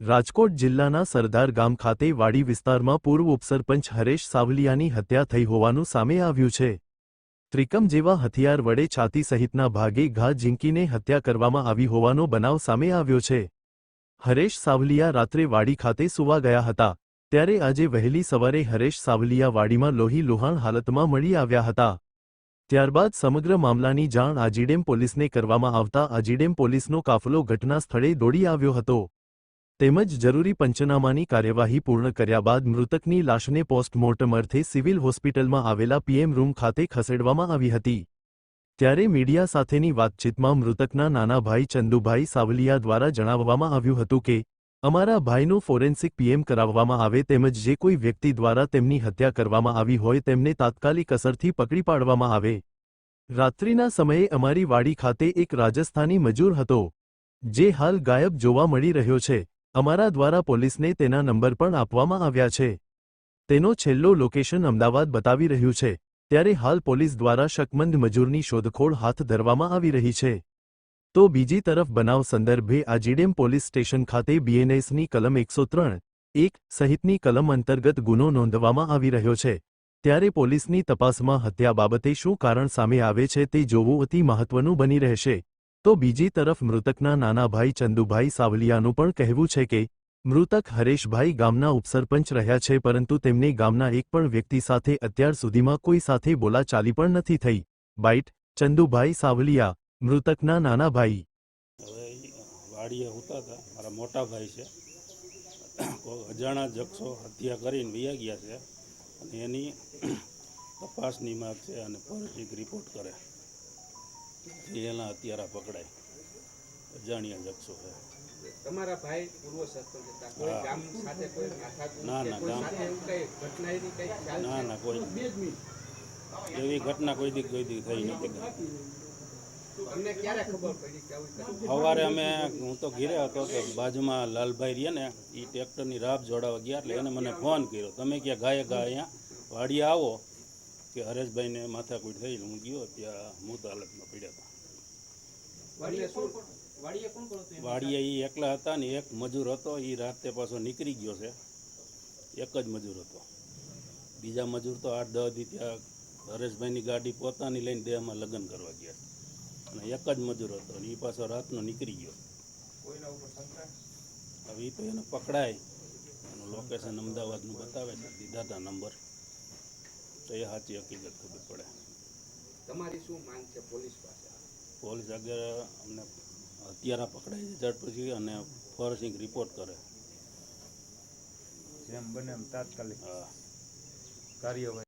રાજકોટ જિલ્લાના સરદાર ગામ ખાતે વાડી વિસ્તારમાં પૂર્વ ઉપસરપંચ હરેશ સાવલિયાની હત્યા થઈ હોવાનું સામે આવ્યું છે. ત્રિકમ જેવા હથિયાર વડે છાતી સહિતના ભાગે ઘા ઝીંકીને હત્યા કરવામાં આવી હોવાનો બનાવ સામે આવ્યો છે. હરેશ સાવલિયા રાત્રે વાડી ખાતે સુવા ગયા હતા, ત્યારે આજે વહેલી સવારે હરેશ સાવલિયા વાડીમાં લોહી લુહાણ હાલતમાં મળી આવ્યા હતા. ત્યારબાદ સમગ્ર મામલાની જાણ આજીડેમ પોલીસને કરવામાં આવતા આજીડેમ પોલીસનો કાફલો ઘટના સ્થળે દોડી આવ્યો હતો. તેમજ જરૂરી પંચનામાની કાર્યવાહી પૂર્ણ કર્યા બાદ મૃતકની લાશને પોસ્ટમોર્ટમ અર્થે સિવિલ હોસ્પિટલમાં આવેલા પીએમ રૂમ ખાતે ખસેડવામાં આવી હતી. ત્યારે મીડિયા સાથેની વાતચીતમાં મૃતકના નાના ભાઈ ચંદુભાઈ સાવલિયા દ્વારા જણાવવામાં આવ્યું હતું કે, અમારા ભાઈનું ફોરેન્સિક પીએમ કરાવવામાં આવે તેમજ જે કોઈ વ્યક્તિ દ્વારા તેમની હત્યા કરવામાં આવી હોય તેમને તાત્કાલિક અસરથી પકડી પાડવામાં આવે. રાત્રિના સમયે અમારી વાડી ખાતે એક રાજસ્થાની મજૂર હતો, જે હાલ ગાયબ જોવા મળી રહ્યો છે. અમારા દ્વારા પોલીસને તેના નંબર પણ આપવામાં આવ્યા છે. તેનો છેલ્લો લોકેશન અમદાવાદ બતાવી રહ્યું છે, ત્યારે હાલ પોલીસ દ્વારા શકમંદ મજૂરની શોધખોળ હાથ ધરવામાં આવી રહી છે. તો બીજી તરફ બનાવ સંદર્ભે આજીડેમ પોલીસ સ્ટેશન ખાતે બીએનએસની કલમ એકસો ત્રણ, એક સહિતની કલમ અંતર્ગત ગુનો નોંધવામાં આવી રહ્યો છે. ત્યારે પોલીસની તપાસમાં હત્યા બાબતે શું કારણ સામે આવે છે તે જોવું અતિ મહત્વનું બની રહેશે. તો બીજી તરફ મૃતકના નાના ભાઈ ચંદુભાઈ સાવલિયાનું પણ કહેવું છે કે, મૃતક હરેશભાઈ ગામના ઉપસરપંચ રહ્યા છે પરંતુ તેમને ગામના એક પણ વ્યક્તિ સાથે અત્યાર સુધીમાં કોઈ સાથે બોલાચાલી પણ નથી થઈ. બાઇટ, ચંદુભાઈ સાવલિયા, મૃતકના નાના ભાઈ. છે. અજાણા જક્ષો હત્યા કરીને વયા ગયા છે અને એની તપાસની માગ છે અને ફોરેન્સિક રિપોર્ટ કરે. એના હત્યારા પકડાય. અજાણ્યા જક્ષો છે. તમારા ભાઈ પૂર્વ સરપંચ હતા. કોઈ ગામ સાથે કોઈ ના, ના, ગામ- સાથે એવું કઈ ઘટના કઈ ના ના કોઈ એવી ઘટના કોઈ દી કોઈ દી થઈ નથી. તમને ક્યારે ખબર પડી કે આવી ઘટના? સવારે અમે હું તો ઘીરે હતો તો બાજુમાં લાલભાઈ રહ્યા ને એ ટ્રેક્ટરની રાબ જોડાવા ગયા એટલે એને મને ફોન કર્યો. તમે ક્યાં ગાય ગાય અહીંયા? વાડીએ આવો. કે હરેશભાઈને માથાકૂટ થઈ હું ગયો ત્યાં મૂત હાલતમાં પડ્યા હતા. વાડીએ એ એકલા હતા ને એક મજૂર હતો એ રાતે પાછો નીકળી ગયો છે. એક જ મજૂર હતો. બીજા મજૂર તો આઠ દસ દી ત્યાં હરેશભાઈની ગાડી પોતાની લઈને દેહમાં લગ્ન કરવા ગયા અને એક જ મજૂર હતો અને એ પાછો રાતનો નીકળી ગયો. કોઈના ઉપર શંકા? હવે એ તો એને પકડાય. એનું લોકેશન અમદાવાદનું બતાવે છે. દીધા હતા નંબર. તો એ સાચી હકીકત ખબર પડે. તમારી શું માંગ છે પોલીસ પાસે? પોલીસ આગળ અમને હત્યારા પકડાય છે. ઝડપથી અને ફોરેન્સિક રિપોર્ટ કરે. જેમ બને એમ તાત્કાલિક કાર્યવાહી